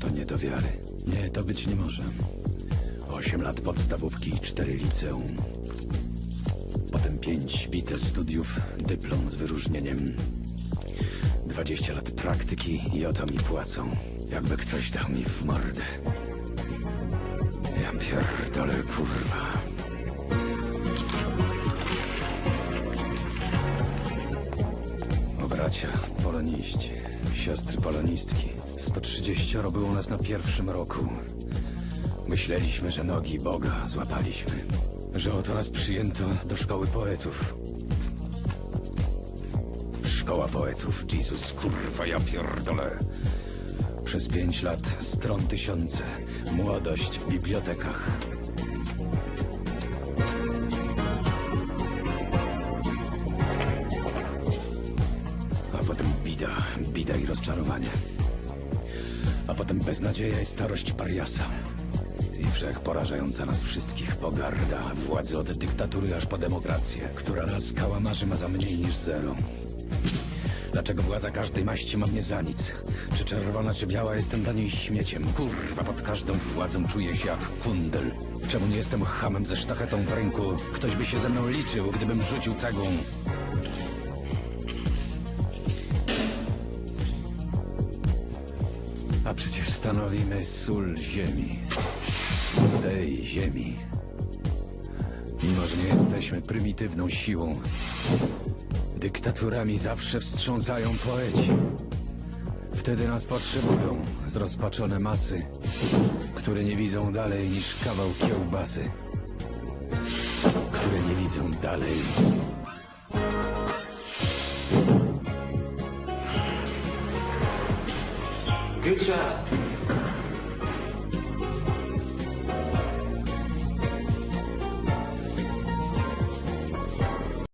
to nie do wiary. Nie, to być nie może. Osiem lat podstawówki i cztery liceum. Potem pięć bite studiów, dyplom z wyróżnieniem. Dwadzieścia lat praktyki i o to mi płacą. Jakby ktoś dał mi w mordę. Ja pierdolę, kurwa. Bracia, poloniści, siostry polonistki. 130 było nas na pierwszym roku. Myśleliśmy, że nogi Boga złapaliśmy. Że oto nas przyjęto do szkoły poetów. Szkoła poetów, Jezus, kurwa, ja pierdolę. Przez pięć lat stron tysiące, młodość w bibliotekach. A potem bida, bida i rozczarowanie. A potem beznadzieja i starość pariasa. I wszech porażająca nas wszystkich pogarda, władzy od dyktatury aż po demokrację, która nas kałamarzy ma za mniej niż zero. Dlaczego władza każdej maści ma mnie za nic? Czy czerwona, czy biała, jestem dla niej śmieciem. Kurwa, pod każdą władzą czuję się jak kundel. Czemu nie jestem hamem ze sztachetą w ręku? Ktoś by się ze mną liczył, gdybym rzucił cegłą. A przecież stanowimy sól ziemi. Tej ziemi. Mimo, że nie jesteśmy prymitywną siłą, dyktaturami zawsze wstrząsają poeci. Wtedy nas potrzebują zrozpaczone masy, które nie widzą dalej niż kawał kiełbasy. Które nie widzą dalej. Good shot.